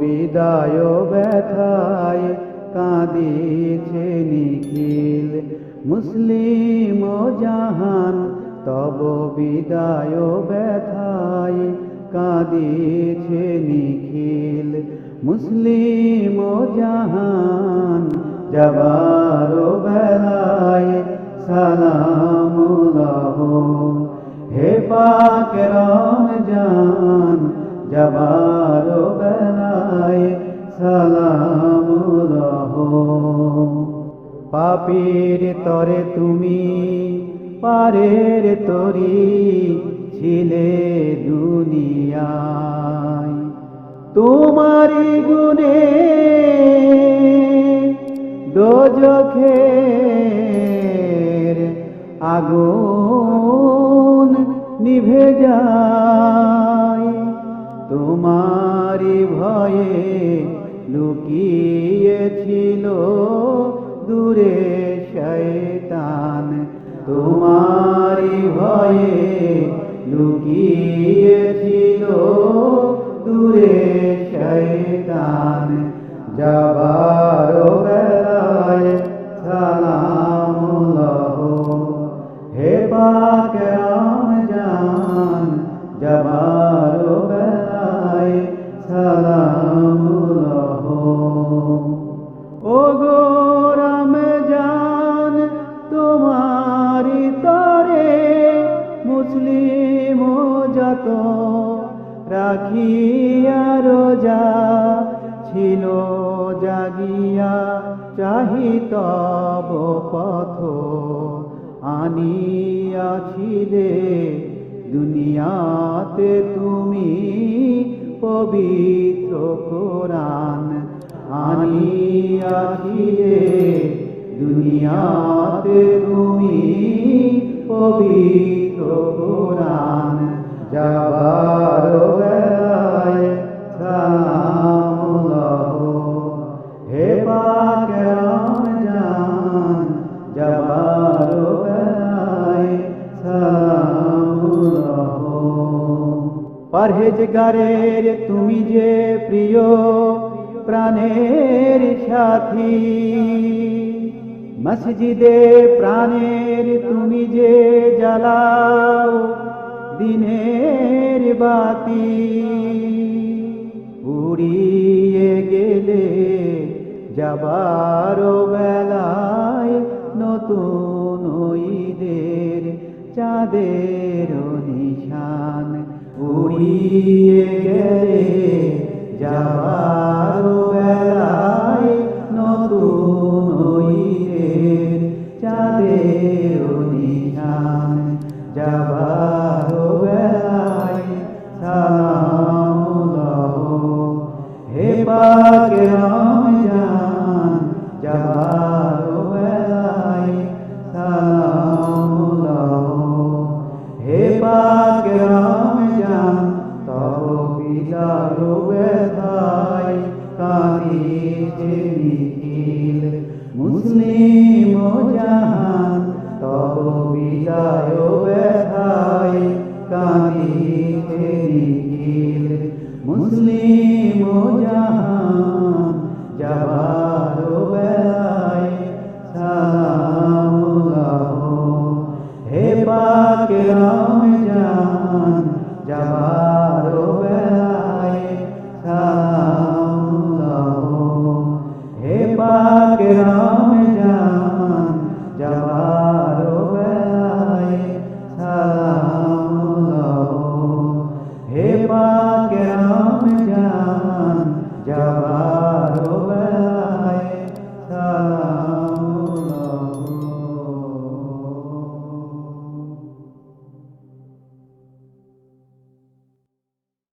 বিদায় ব্যথায় কাঁদিছে নিখিল। মুসলিম জাহান তব বিদায় ব্যথায় কাঁদিছে নিখিল। মুসলিম জাহান যাবার বেলায় সালামুল্লাহ হে পাক রমজান যাবার বেলায় সালামুল্লাহ পাপের তরে তুমি পারের তরি ছিলে দুনিয়ায়। তোমারি গুণে দোজখের আগুন নিভে যায়। তোমারি ভয়ে লুকিয়েছিল শয়তান যাবার বেলায় সালামুল্লাহ। হে পাক রমজান যাবার বেলায় সালামুল্লাহ। ও গো রমজান, তোমারি তরে মুসলিম যত, রাখিয়া রোজা ছিল জাগিয়া চাহিতব পথ। আনিয়াছিলে দুনিয়াতে তুমি পবিত্র কোরআন। আনিয়াছিলে দুনিয়াতে তুমি পবিত্র কোরআন। যাবার বেলায় পরহেজগারের তুমি যে প্রিয় প্রাণের সাথী। মসজিদে প্রাণের তুমি যে জ্বালাও দিনের বাতি। উড়িয়ে গেলে যাবার বেলায় নতুন ঈদের চাঁদের উড়িয়ে গেলে যাবার বেলায় নতুন ঈদের চাঁদের নিশান যাবার মুসলিম জাহান তব বিদায় ব্যথায় কাঁদিছে নিখিল। মুসলিম জাহান, যাবার বেলায় সালামুল্লাহ হে পাক রাম